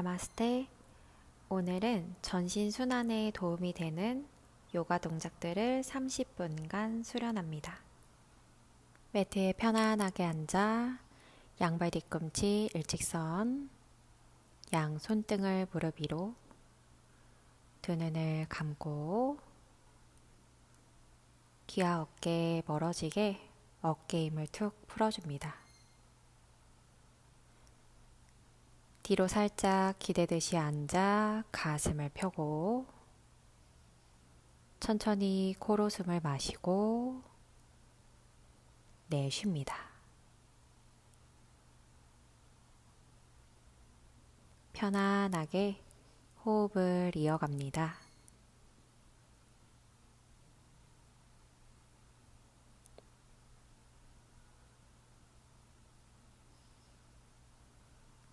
나마스테. 오늘은 전신 순환에 도움이 되는 요가 동작들을 30분간 수련합니다. 매트에 편안하게 앉아 양발 뒤꿈치 일직선, 양 손등을 무릎 위로, 두 눈을 감고 귀와 어깨 멀어지게 어깨 힘을 툭 풀어줍니다. 뒤로 살짝 기대듯이 앉아 가슴을 펴고 천천히 코로 숨을 마시고 내쉽니다. 편안하게 호흡을 이어갑니다.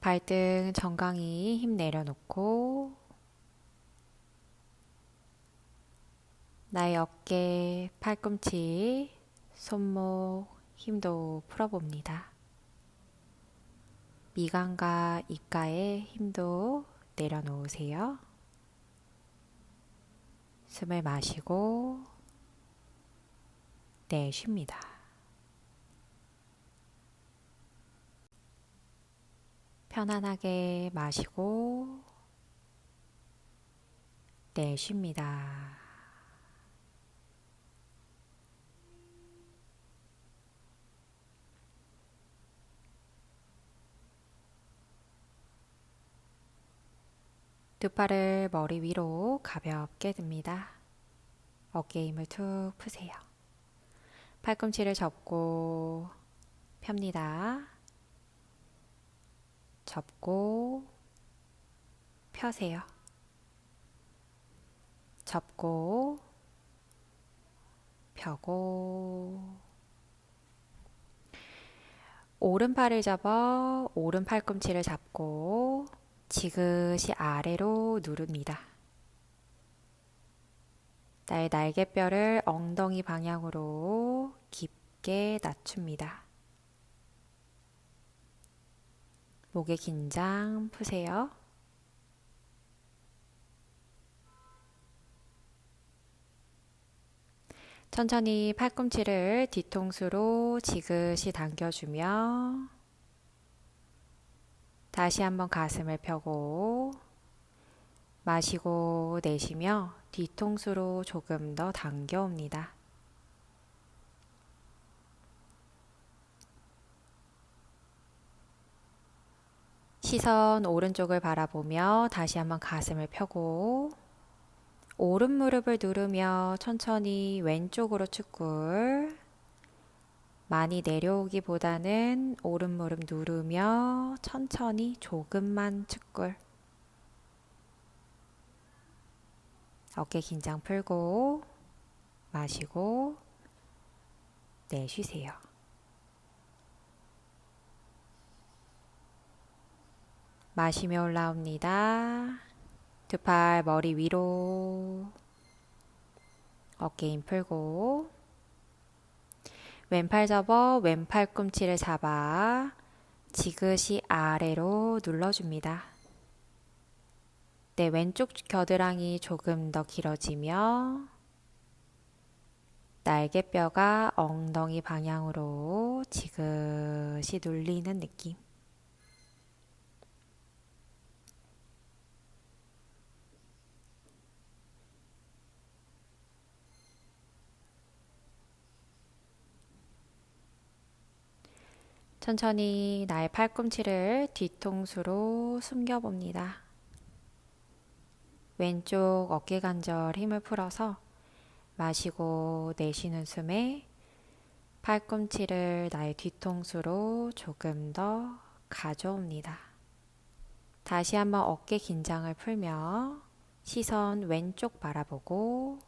발등 정강이 힘 내려놓고 나의 어깨, 팔꿈치, 손목 힘도 풀어봅니다. 미간과 입가에 힘도 내려놓으세요. 숨을 마시고 내쉽니다. 편안하게 마시고 내쉽니다. 두 팔을 머리 위로 가볍게 듭니다. 어깨 힘을 툭 푸세요. 팔꿈치를 접고 펴니다. 접고 펴세요. 접고 펴고 오른팔을 잡아 오른 팔꿈치를 잡고 지그시 아래로 누릅니다. 나의 날개뼈를 엉덩이 방향으로 깊게 낮춥니다. 목의 긴장 푸세요. 천천히 팔꿈치를 뒤통수로 지그시 당겨주며 다시 한번 가슴을 펴고 마시고 내쉬며 뒤통수로 조금 더 당겨옵니다. 시선 오른쪽을 바라보며 다시 한번 가슴을 펴고 오른 무릎을 누르며 천천히 왼쪽으로 축굴 많이 내려오기보다는 오른 무릎 누르며 천천히 조금만 축굴 어깨 긴장 풀고 마시고 내쉬세요. 마시며 올라옵니다. 두 팔 머리 위로 어깨 힘 풀고 왼팔 접어 왼팔 꿈치를 잡아 지그시 아래로 눌러줍니다. 내 왼쪽 겨드랑이 조금 더 길어지며 날개뼈가 엉덩이 방향으로 지그시 눌리는 느낌. 천천히 나의 팔꿈치를 뒤통수로 숨겨봅니다. 왼쪽 어깨 관절 힘을 풀어서 마시고 내쉬는 숨에 팔꿈치를 나의 뒤통수로 조금 더 가져옵니다. 다시 한번 어깨 긴장을 풀며 시선 왼쪽 바라보고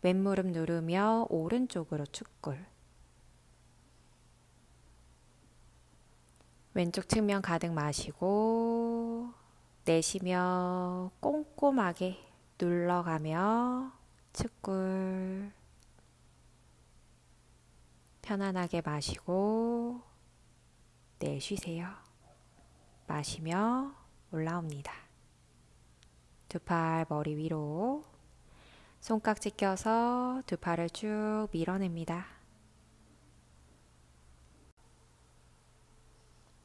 왼무릎 누르며 오른쪽으로 축굴 왼쪽 측면 가득 마시고 내쉬며 꼼꼼하게 눌러가며 측굴 편안하게 마시고 내쉬세요. 마시며 올라옵니다. 두 팔 머리 위로 손깍지 껴서 두 팔을 쭉 밀어냅니다.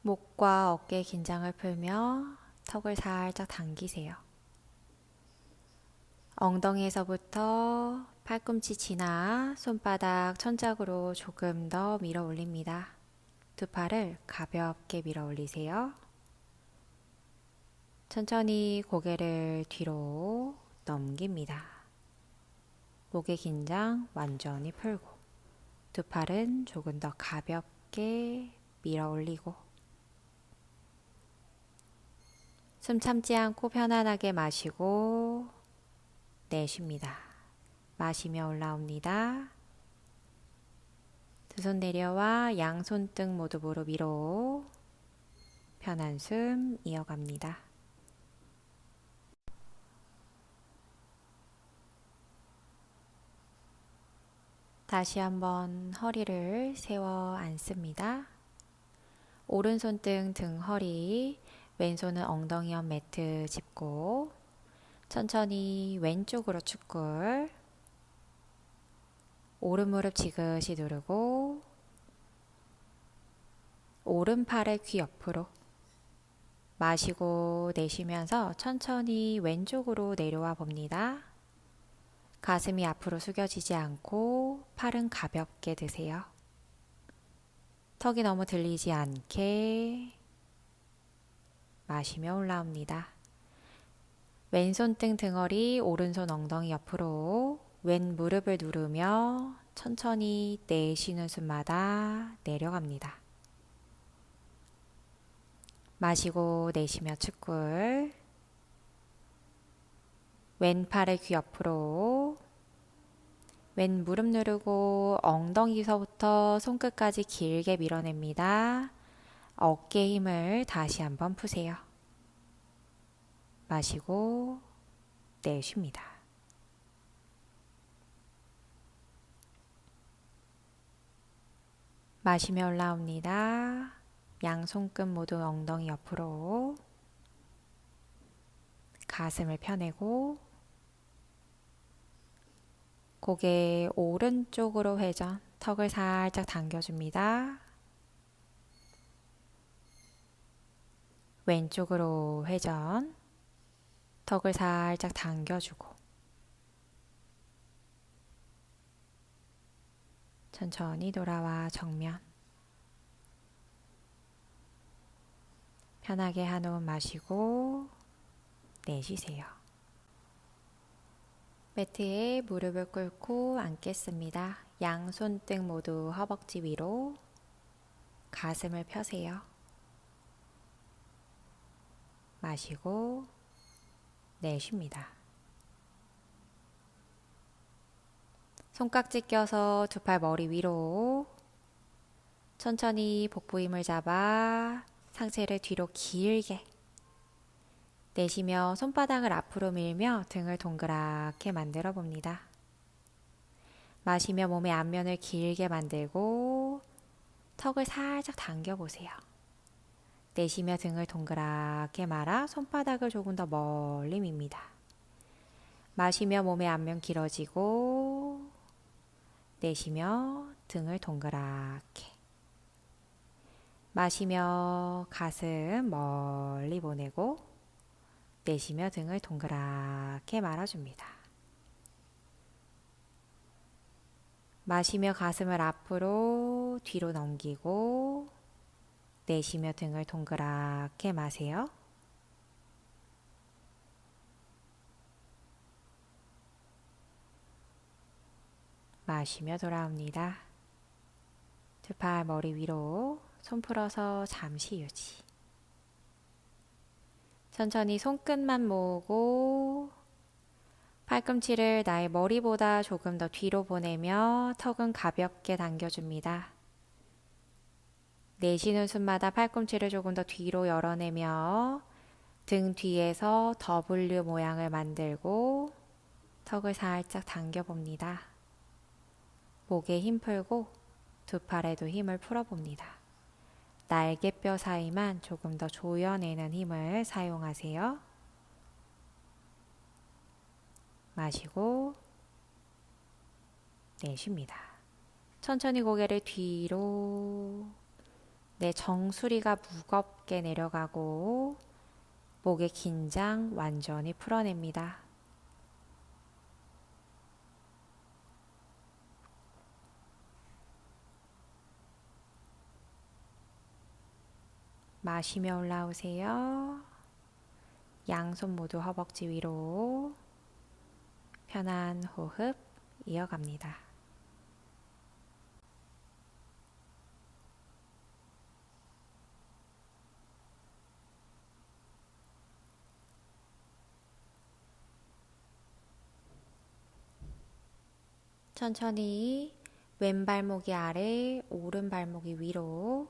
목과 어깨 긴장을 풀며 턱을 살짝 당기세요. 엉덩이에서부터 팔꿈치 지나 손바닥 천장으로 조금 더 밀어 올립니다. 두 팔을 가볍게 밀어 올리세요. 천천히 고개를 뒤로 넘깁니다. 목의 긴장 완전히 풀고 두 팔은 조금 더 가볍게 밀어 올리고 숨 참지 않고 편안하게 마시고 내쉽니다. 마시며 올라옵니다. 두 손 내려와 양 손등 모두 무릎 위로 편한 숨 이어갑니다. 다시 한번 허리를 세워 앉습니다. 오른손 등 등 허리, 왼손은 엉덩이 옆 매트 짚고 천천히 왼쪽으로 축굴 오른 무릎 지그시 누르고 오른팔을 귀 옆으로 마시고 내쉬면서 천천히 왼쪽으로 내려와 봅니다. 가슴이 앞으로 숙여지지 않고 팔은 가볍게 드세요. 턱이 너무 들리지 않게 마시며 올라옵니다. 왼손 등 등허리, 오른손 엉덩이 옆으로 왼 무릎을 누르며 천천히 내쉬는 숨마다 내려갑니다. 마시고 내쉬며 축굴. 왼팔을 귀 옆으로 왼 무릎 누르고 엉덩이서부터 손끝까지 길게 밀어냅니다. 어깨 힘을 다시 한번 푸세요. 마시고 내쉽니다. 마시며 올라옵니다. 양 손끝 모두 엉덩이 옆으로 가슴을 펴내고 고개 오른쪽으로 회전 턱을 살짝 당겨줍니다. 왼쪽으로 회전 턱을 살짝 당겨주고 천천히 돌아와 정면 편하게 한 호흡 마시고 내쉬세요. 매트에 무릎을 꿇고 앉겠습니다. 양 손등 모두 허벅지 위로 가슴을 펴세요. 마시고 내쉽니다. 손깍지 껴서 두 팔 머리 위로 천천히 복부 힘을 잡아 상체를 뒤로 길게 내쉬며 손바닥을 앞으로 밀며 등을 동그랗게 만들어 봅니다. 마시며 몸의 앞면을 길게 만들고 턱을 살짝 당겨 보세요. 내쉬며 등을 동그랗게 말아 손바닥을 조금 더 멀리 밉니다. 마시며 몸의 앞면 길어지고 내쉬며 등을 동그랗게 마시며 가슴 멀리 보내고 내쉬며 등을 동그랗게 말아줍니다. 마시며 가슴을 앞으로 뒤로 넘기고 내쉬며 등을 동그랗게 마세요. 마시며 돌아옵니다. 두 팔 머리 위로 손 풀어서 잠시 유지. 천천히 손끝만 모으고 팔꿈치를 나의 머리보다 조금 더 뒤로 보내며 턱은 가볍게 당겨줍니다. 내쉬는 숨마다 팔꿈치를 조금 더 뒤로 열어내며 등 뒤에서 W 모양을 만들고 턱을 살짝 당겨봅니다. 목에 힘 풀고 두 팔에도 힘을 풀어봅니다. 날개뼈 사이만 조금 더 조여내는 힘을 사용하세요. 마시고 내쉽니다. 천천히 고개를 뒤로 내 정수리가 무겁게 내려가고 목의 긴장 완전히 풀어냅니다. 마시며 올라오세요. 양손 모두 허벅지 위로 편한 호흡 이어갑니다. 천천히 왼발목이 아래, 오른발목이 위로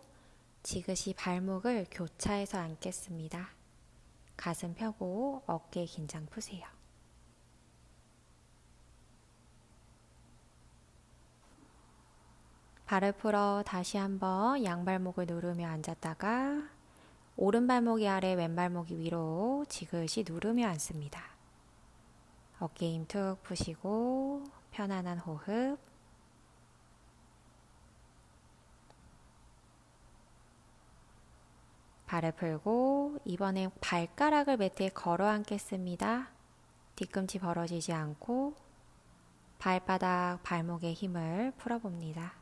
지그시 발목을 교차해서 앉겠습니다. 가슴 펴고 어깨 긴장 푸세요. 발을 풀어 다시 한번 양발목을 누르며 앉았다가 오른발목이 아래 왼발목이 위로 지그시 누르며 앉습니다. 어깨 힘 툭 푸시고 편안한 호흡. 발을 풀고 이번에 발가락을 매트에 걸어 앉겠습니다. 뒤꿈치 벌어지지 않고 발바닥, 발목의 힘을 풀어봅니다.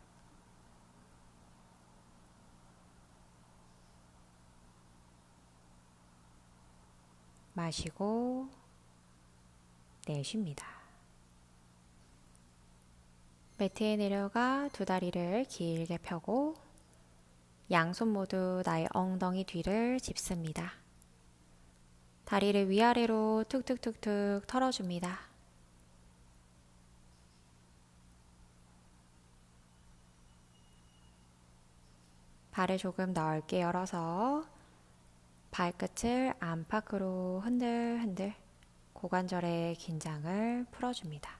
마시고 내쉽니다. 매트에 내려가 두 다리를 길게 펴고 양손 모두 나의 엉덩이 뒤를 짚습니다. 다리를 위아래로 툭툭툭툭 털어줍니다. 발을 조금 넓게 열어서 발끝을 안팎으로 흔들흔들 고관절의 긴장을 풀어줍니다.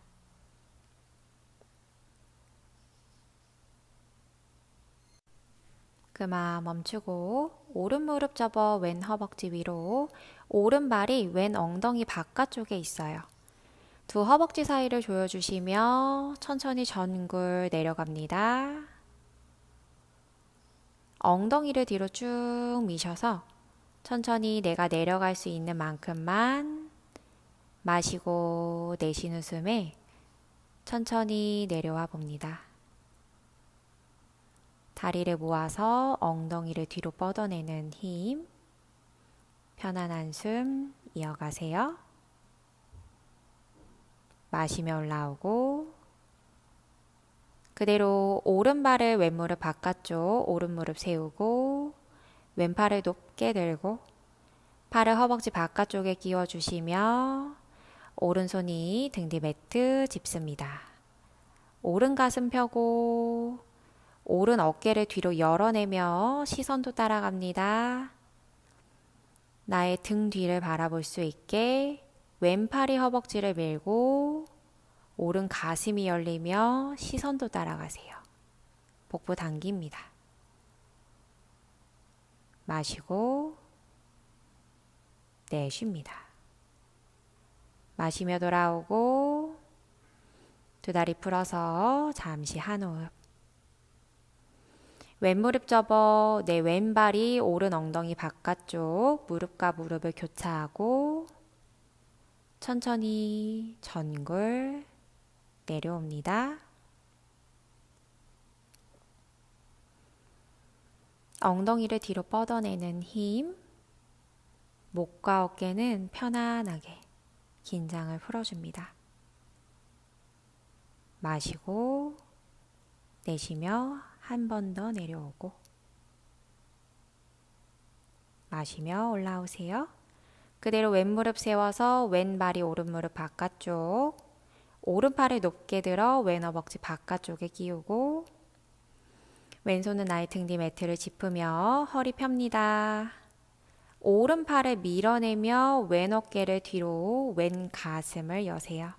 그만 멈추고 오른 무릎 접어 왼 허벅지 위로 오른발이 왼 엉덩이 바깥쪽에 있어요. 두 허벅지 사이를 조여주시며 천천히 전굴 내려갑니다. 엉덩이를 뒤로 쭉 미셔서 천천히 내가 내려갈 수 있는 만큼만 마시고 내쉬는 숨에 천천히 내려와 봅니다. 다리를 모아서 엉덩이를 뒤로 뻗어내는 힘. 편안한 숨 이어가세요. 마시며 올라오고 그대로 오른발을 왼무릎 바깥쪽 오른무릎 세우고 왼팔을 높게 들고 팔을 허벅지 바깥쪽에 끼워 주시며 오른손이 등 뒤 매트 짚습니다. 오른 가슴 펴고 오른 어깨를 뒤로 열어내며 시선도 따라갑니다. 나의 등 뒤를 바라볼 수 있게 왼팔이 허벅지를 밀고 오른 가슴이 열리며 시선도 따라가세요. 복부 당깁니다. 마시고 내쉽니다. 마시며 돌아오고 두 다리 풀어서 잠시 한 호흡. 왼무릎 접어 내 왼발이 오른 엉덩이 바깥쪽 무릎과 무릎을 교차하고 천천히 전굴 내려옵니다. 엉덩이를 뒤로 뻗어내는 힘, 목과 어깨는 편안하게 긴장을 풀어줍니다. 마시고 내쉬며 한 번 더 내려오고 마시며 올라오세요. 그대로 왼무릎 세워서 왼발이 오른무릎 바깥쪽 오른팔을 높게 들어 왼 허벅지 바깥쪽에 끼우고 왼손은 나의 등 뒤 매트를 짚으며 허리 펴니다. 오른팔을 밀어내며 왼 어깨를 뒤로 왼 가슴을 여세요.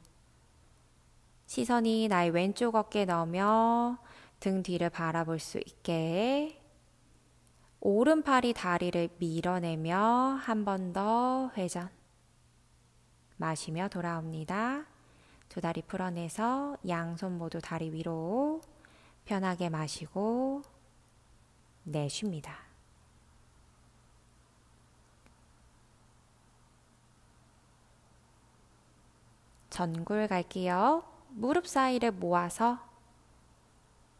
시선이 나의 왼쪽 어깨에 넣으며 등 뒤를 바라볼 수 있게 오른팔이 다리를 밀어내며 한 번 더 회전. 마시며 돌아옵니다. 두 다리 풀어내서 양손 모두 다리 위로 편하게 마시고 내쉽니다. 전굴 갈게요. 무릎 사이를 모아서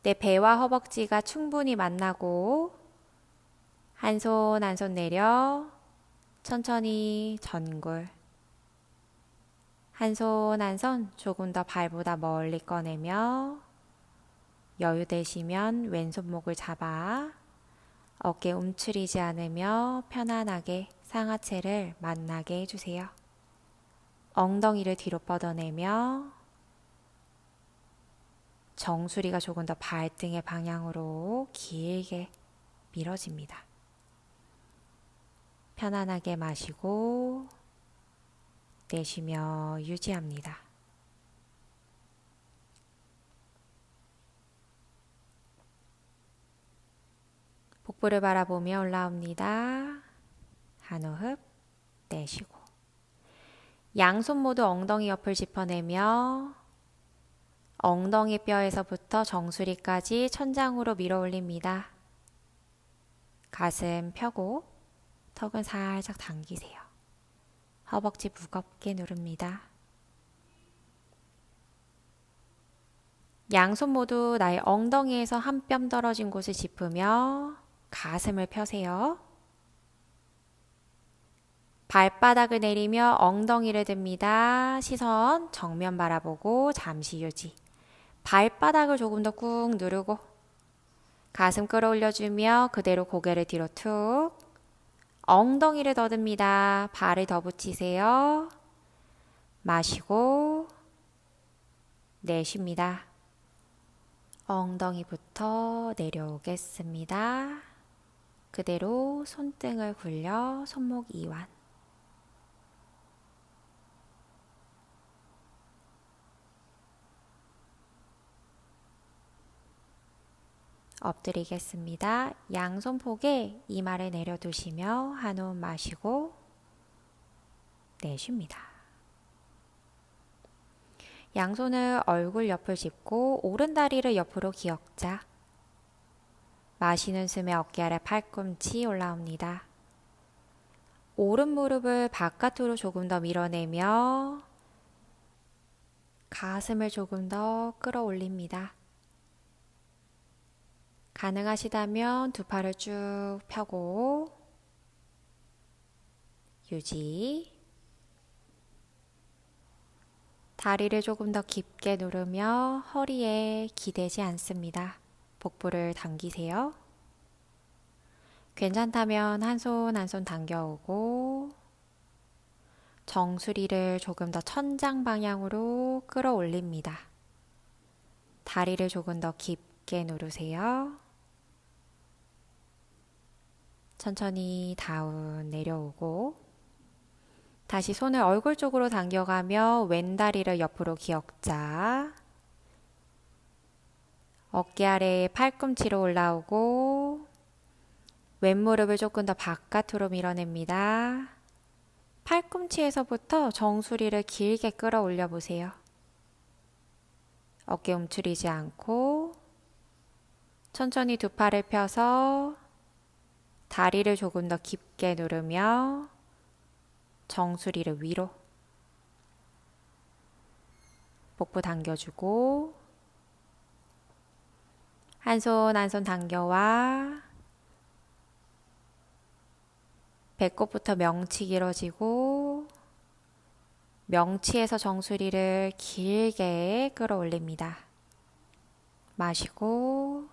내 배와 허벅지가 충분히 만나고 한손 한손 내려 천천히 전굴 한 손 한 손 조금 더 발보다 멀리 꺼내며 여유 되시면 왼손목을 잡아 어깨 움츠리지 않으며 편안하게 상하체를 만나게 해주세요. 엉덩이를 뒤로 뻗어내며 정수리가 조금 더 발등의 방향으로 길게 밀어집니다. 편안하게 마시고 내쉬며 유지합니다. 복부를 바라보며 올라옵니다. 한 호흡 내쉬고 양손 모두 엉덩이 옆을 짚어내며 엉덩이 뼈에서부터 정수리까지 천장으로 밀어 올립니다. 가슴 펴고 턱은 살짝 당기세요. 허벅지 무겁게 누릅니다. 양손 모두 나의 엉덩이에서 한 뼘 떨어진 곳을 짚으며 가슴을 펴세요. 발바닥을 내리며 엉덩이를 듭니다. 시선 정면 바라보고 잠시 유지. 발바닥을 조금 더 꾹 누르고 가슴 끌어올려주며 그대로 고개를 뒤로 툭 엉덩이를 더듬니다. 발을 더 붙이세요. 마시고 내쉽니다. 엉덩이부터 내려오겠습니다. 그대로 손등을 굴려 손목 이완. 엎드리겠습니다. 양손 폭에 이마를 내려두시며 한 호흡 마시고 내쉽니다. 양손을 얼굴 옆을 짚고 오른 다리를 옆으로 기역자. 마시는 숨에 어깨 아래 팔꿈치 올라옵니다. 오른 무릎을 바깥으로 조금 더 밀어내며 가슴을 조금 더 끌어올립니다. 가능하시다면 두 팔을 쭉 펴고 유지. 다리를 조금 더 깊게 누르며 허리에 기대지 않습니다. 복부를 당기세요. 괜찮다면 한 손 한 손 당겨오고 정수리를 조금 더 천장 방향으로 끌어올립니다. 다리를 조금 더 깊게 누르세요. 천천히 다운 내려오고 다시 손을 얼굴 쪽으로 당겨가며 왼다리를 옆으로 기역자 어깨 아래 팔꿈치로 올라오고 왼무릎을 조금 더 바깥으로 밀어냅니다. 팔꿈치에서부터 정수리를 길게 끌어올려 보세요. 어깨 움츠리지 않고 천천히 두 팔을 펴서 다리를 조금 더 깊게 누르며 정수리를 위로 복부 당겨주고 한 손 한 손 당겨와 배꼽부터 명치 길어지고 명치에서 정수리를 길게 끌어올립니다. 마시고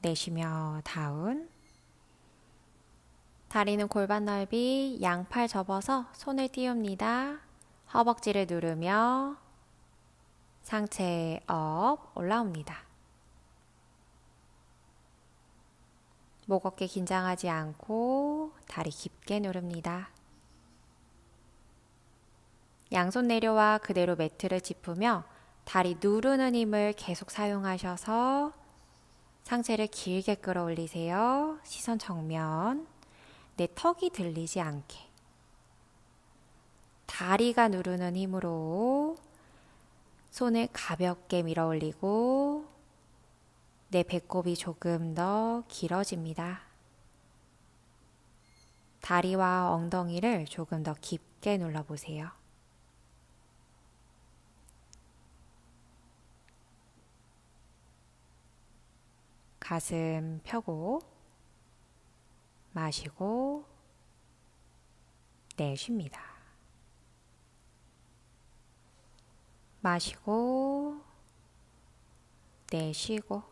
내쉬며 다운 다리는 골반 넓이 양팔 접어서 손을 띄웁니다. 허벅지를 누르며 상체 업 올라옵니다. 목 어깨 긴장하지 않고 다리 깊게 누릅니다. 양손 내려와 그대로 매트를 짚으며 다리 누르는 힘을 계속 사용하셔서 상체를 길게 끌어올리세요. 시선 정면. 내 턱이 들리지 않게. 다리가 누르는 힘으로 손을 가볍게 밀어 올리고 내 배꼽이 조금 더 길어집니다. 다리와 엉덩이를 조금 더 깊게 눌러보세요. 가슴 펴고 마시고 내쉽니다. 마시고 내쉬고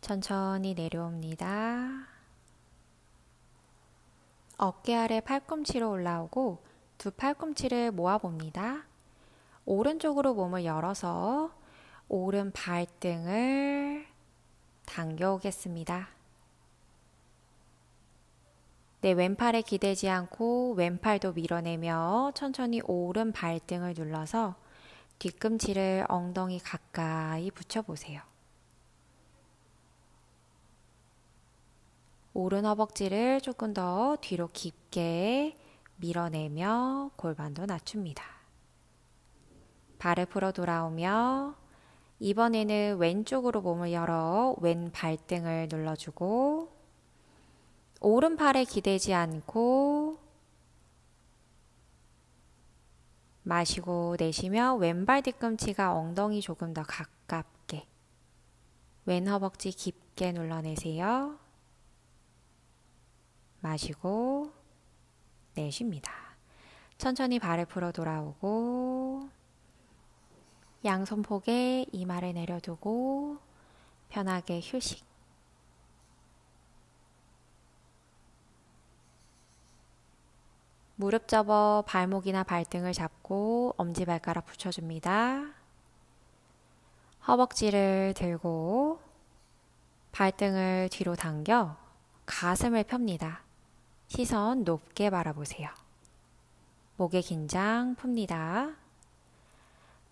천천히 내려옵니다. 어깨 아래 팔꿈치로 올라오고 두 팔꿈치를 모아봅니다. 오른쪽으로 몸을 열어서 오른 발등을 당겨오겠습니다. 내 왼팔에 기대지 않고 왼팔도 밀어내며 천천히 오른 발등을 눌러서 뒤꿈치를 엉덩이 가까이 붙여보세요. 오른 허벅지를 조금 더 뒤로 깊게 밀어내며 골반도 낮춥니다. 발을 풀어 돌아오며 이번에는 왼쪽으로 몸을 열어 왼 발등을 눌러주고 오른팔에 기대지 않고 마시고 내쉬며 왼발 뒤꿈치가 엉덩이 조금 더 가깝게 왼 허벅지 깊게 눌러내세요. 마시고 내쉽니다. 천천히 발을 풀어 돌아오고 양손폭에 이마를 내려두고 편하게 휴식. 무릎 접어 발목이나 발등을 잡고 엄지발가락 붙여줍니다. 허벅지를 들고 발등을 뒤로 당겨 가슴을 펴니다. 시선 높게 바라보세요. 목의 긴장 풉니다.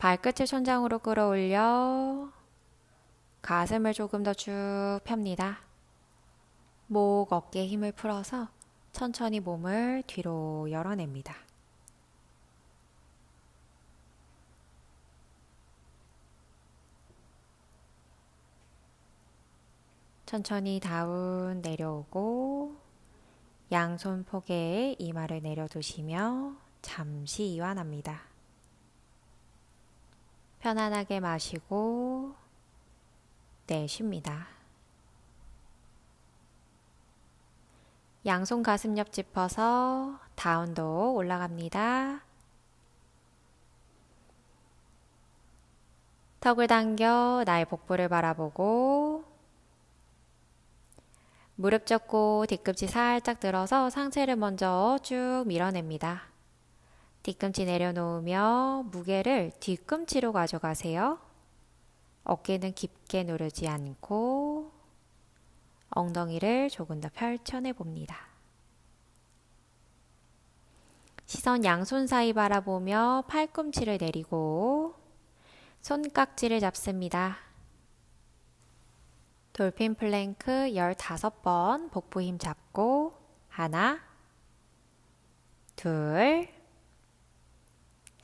발끝을 천장으로 끌어올려 가슴을 조금 더 쭉 펴니다. 목, 어깨에 힘을 풀어서 천천히 몸을 뒤로 열어냅니다. 천천히 다운 내려오고 양손 폭에 이마를 내려두시며 잠시 이완합니다. 편안하게 마시고 내쉽니다. 양손 가슴 옆 짚어서 다운도 올라갑니다. 턱을 당겨 나의 복부를 바라보고 무릎 접고 뒤꿈치 살짝 들어서 상체를 먼저 쭉 밀어냅니다. 뒤꿈치 내려놓으며 무게를 뒤꿈치로 가져가세요. 어깨는 깊게 누르지 않고 엉덩이를 조금 더 펼쳐내 봅니다. 시선 양손 사이 바라보며 팔꿈치를 내리고 손깍지를 잡습니다. 돌핀 플랭크 15번 복부 힘 잡고 하나 둘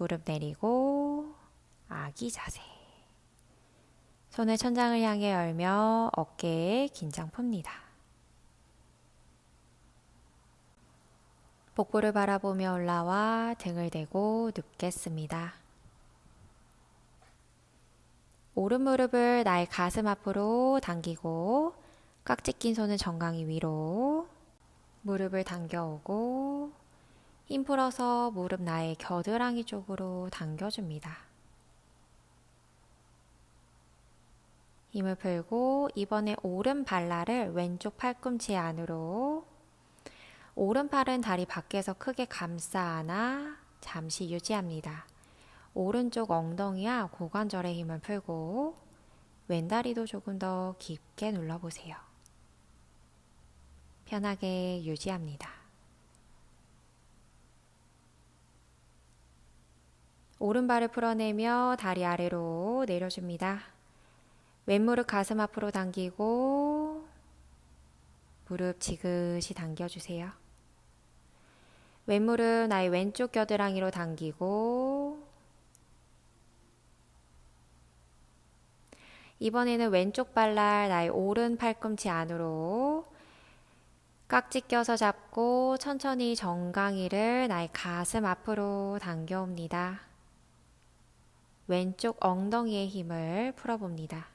무릎 내리고 아기 자세. 손을 천장을 향해 열며 어깨에 긴장 풉니다. 복부를 바라보며 올라와 등을 대고 눕겠습니다. 오른 무릎을 나의 가슴 앞으로 당기고 깍지 낀 손을 정강이 위로 무릎을 당겨오고 힘 풀어서 무릎 나의 겨드랑이 쪽으로 당겨줍니다. 힘을 풀고 이번에 오른 발날을 왼쪽 팔꿈치 안으로 오른팔은 다리 밖에서 크게 감싸 안아 잠시 유지합니다. 오른쪽 엉덩이와 고관절에 힘을 풀고 왼다리도 조금 더 깊게 눌러보세요. 편하게 유지합니다. 오른발을 풀어내며 다리 아래로 내려줍니다. 왼무릎 가슴 앞으로 당기고 무릎 지그시 당겨주세요. 왼무릎 나의 왼쪽 겨드랑이로 당기고 이번에는 왼쪽 발날 나의 오른 팔꿈치 안으로 깍지 껴서 잡고 천천히 정강이를 나의 가슴 앞으로 당겨옵니다. 왼쪽 엉덩이의 힘을 풀어봅니다.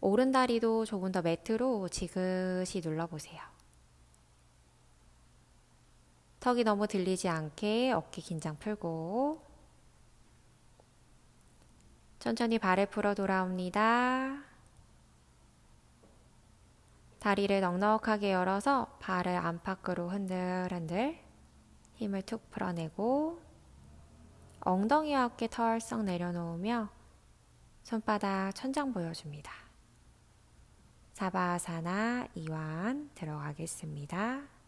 오른 다리도 조금 더 매트로 지그시 눌러보세요. 턱이 너무 들리지 않게 어깨 긴장 풀고 천천히 발을 풀어 돌아옵니다. 다리를 넉넉하게 열어서 발을 안팎으로 흔들흔들 힘을 툭 풀어내고 엉덩이와 어깨 털썩 내려놓으며 손바닥 천장 보여줍니다. 사바사나 이완 들어가겠습니다.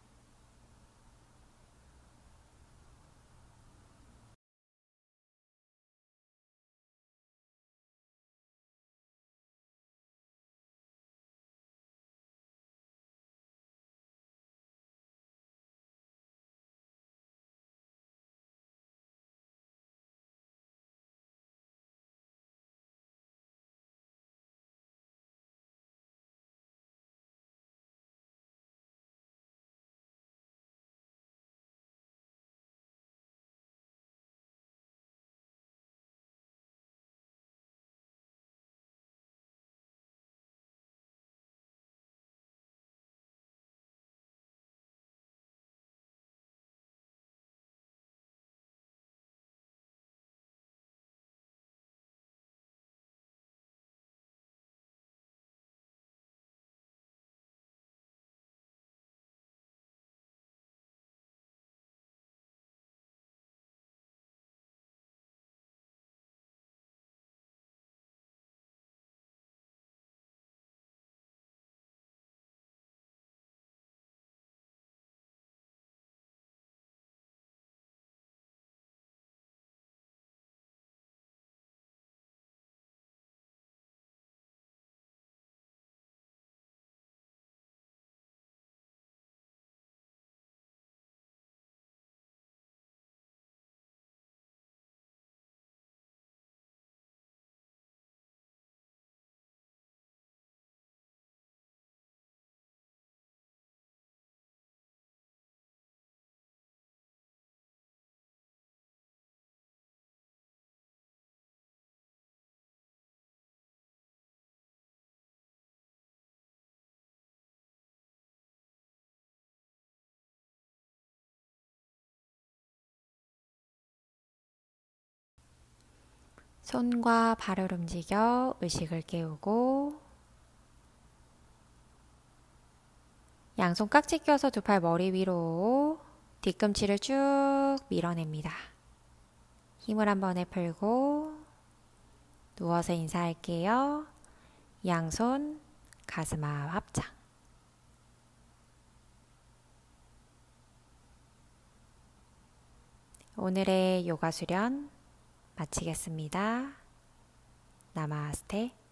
손과 발을 움직여 의식을 깨우고 양손 깍지 껴서 두 팔 머리 위로 뒤꿈치를 쭉 밀어냅니다. 힘을 한 번에 풀고 누워서 인사할게요. 양손 가슴 앞 합장. 오늘의 요가 수련 마치겠습니다. 나마스테.